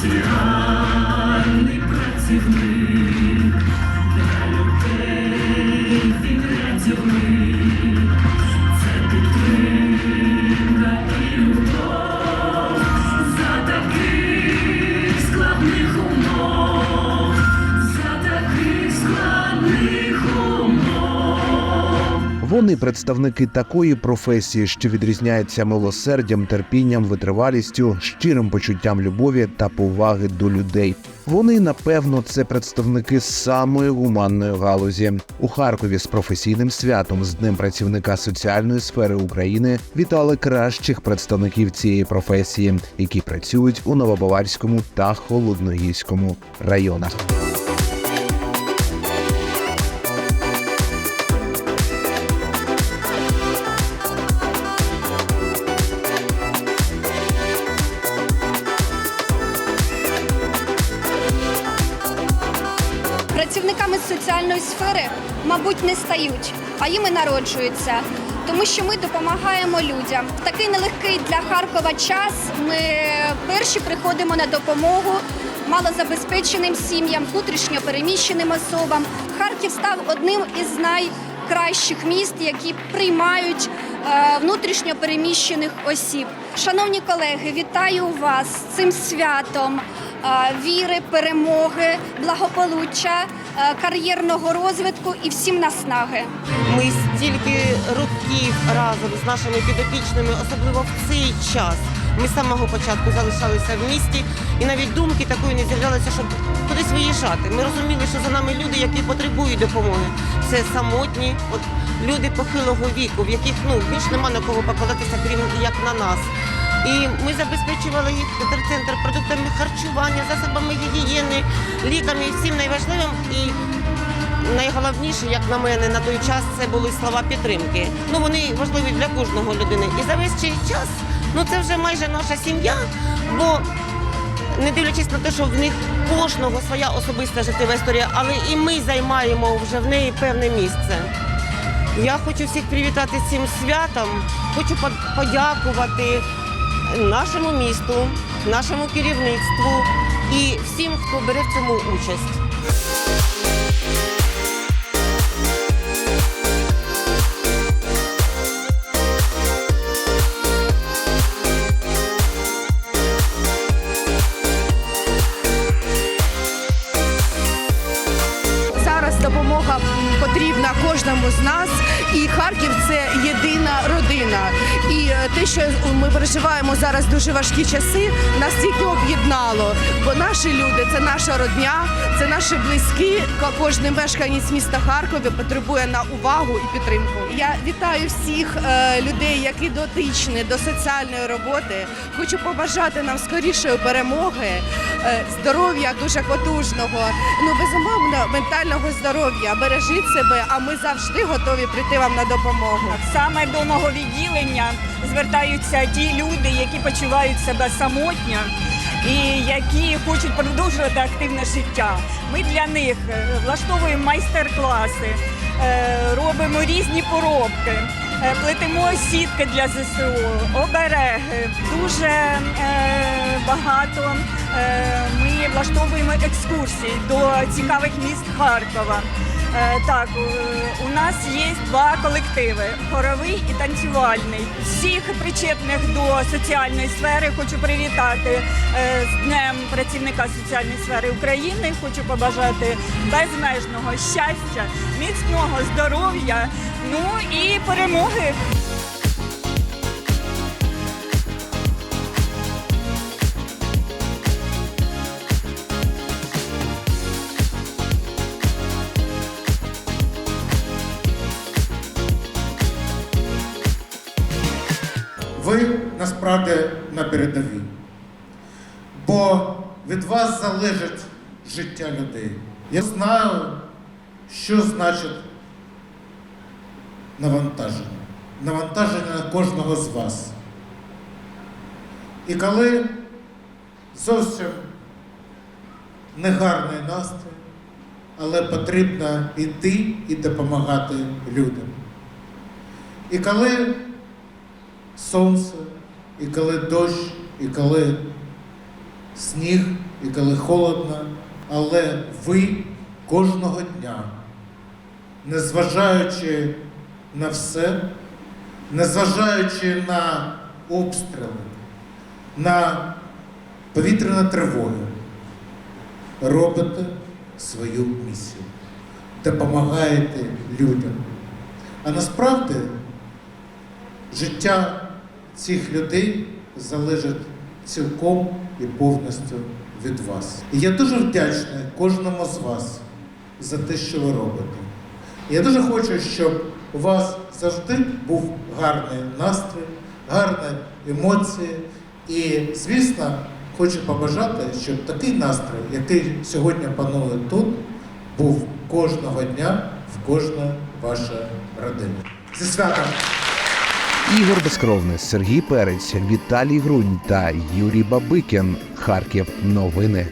Соціальний працівник. Для людей Вони представники такої професії, що відрізняється милосердям, терпінням, витривалістю, щирим почуттям любові та поваги до людей. Вони, напевно, це представники самої гуманної галузі у Харкові з професійним святом з Днем працівника соціальної сфери України вітали кращих представників цієї професії, які працюють у Новобаварському та Холодногірському районах. Працівниками соціальної сфери, мабуть, не стають, а їми народжуються, тому що ми допомагаємо людям. Такий нелегкий для Харкова час ми перші приходимо на допомогу малозабезпеченим сім'ям, внутрішньо переміщеним особам. Харків став одним із найкращих міст, які приймають е, внутрішньо переміщених осіб. Шановні колеги, вітаю вас з цим святом е, віри, перемоги, благополуччя, кар'єрного розвитку і всім наснаги. Ми стільки років разом з нашими підопічними, особливо в цей час. Ми з самого початку залишалися в місті, і навіть думки такої не з'являлося, щоб кудись виїжджати. Ми розуміли, що за нами люди, які потребують допомоги. Це самотні, от люди похилого віку, в яких ну більш нема на кого покладатися, крім як на нас. І ми забезпечували їх центр продуктами харчування, засобами гігієни, ліками всім найважливим і найголовніше, як на мене, на той час це були слова підтримки. Ну вони важливі для кожного людини. І за весь цей час, ну це вже майже наша сім'я, бо не дивлячись на те, що в них кожного своя особиста життєва історія, але і ми займаємо вже в неї певне місце. Я хочу всіх привітати з цим святом. Хочу подякувати нашому місту, нашому керівництву і всім, хто бере в цьому участь. Потрібна кожному з нас, і Харків це єдина родина. І е, те, що ми переживаємо зараз дуже важкі часи, нас тільки об'єднало. Бо наші люди це наша родня, це наші близькі. Ко- Кожен мешканець міста Харкові потребує на увагу і підтримку. Я вітаю всіх е, людей, які дотичні до соціальної роботи. Хочу побажати нам скорішої перемоги, е, здоров'я дуже потужного. Ну безумовно, ментального здоров'я. Бережіть себе, а ми завжди готові прийти вам на допомогу. Саме до мого відділення звертаються ті люди, які почувають себе самотньо і які хочуть продовжувати активне життя. Ми для них е, влаштовуємо майстер-класи, е, робимо різні поробки. е, Плетемо сітки для ЗСУ, обереги. Дуже е, багато е, ми влаштовуємо екскурсії до цікавих міст Харкова. Е, Так, е, у нас є два колективи: хоровий і танцювальний. Всіх причетних до соціальної сфери хочу привітати е, з Днем працівника соціальної сфери України. Хочу побажати безмежного щастя, міцного здоров'я, ну і перемоги. Ви насправді на передовій. Бо від вас залежить життя людей. Я знаю, що значить навантаження. Навантаження на кожного з вас. І коли зовсім негарний настрій, але потрібно йти і допомагати людям. І коли сонце, і коли дощ, і коли сніг і коли холодно, але ви кожного дня, незважаючи на все, незважаючи на обстріли, на повітряні тривоги, робите свою місію, допомагаєте людям. А насправді життя цих людей залежить цілком і повністю від вас. І я дуже вдячний кожному з вас за те, що ви робите. Я дуже хочу, щоб у вас завжди був гарний настрій, гарні емоції. І, звісно, хочу побажати, щоб такий настрій, який сьогодні панує тут, був кожного дня в кожної вашої родини. Зі святом! Ігор Безкровний, Сергій Перець, Віталій Грунь та Юрій Бабикін. Харків. Новини.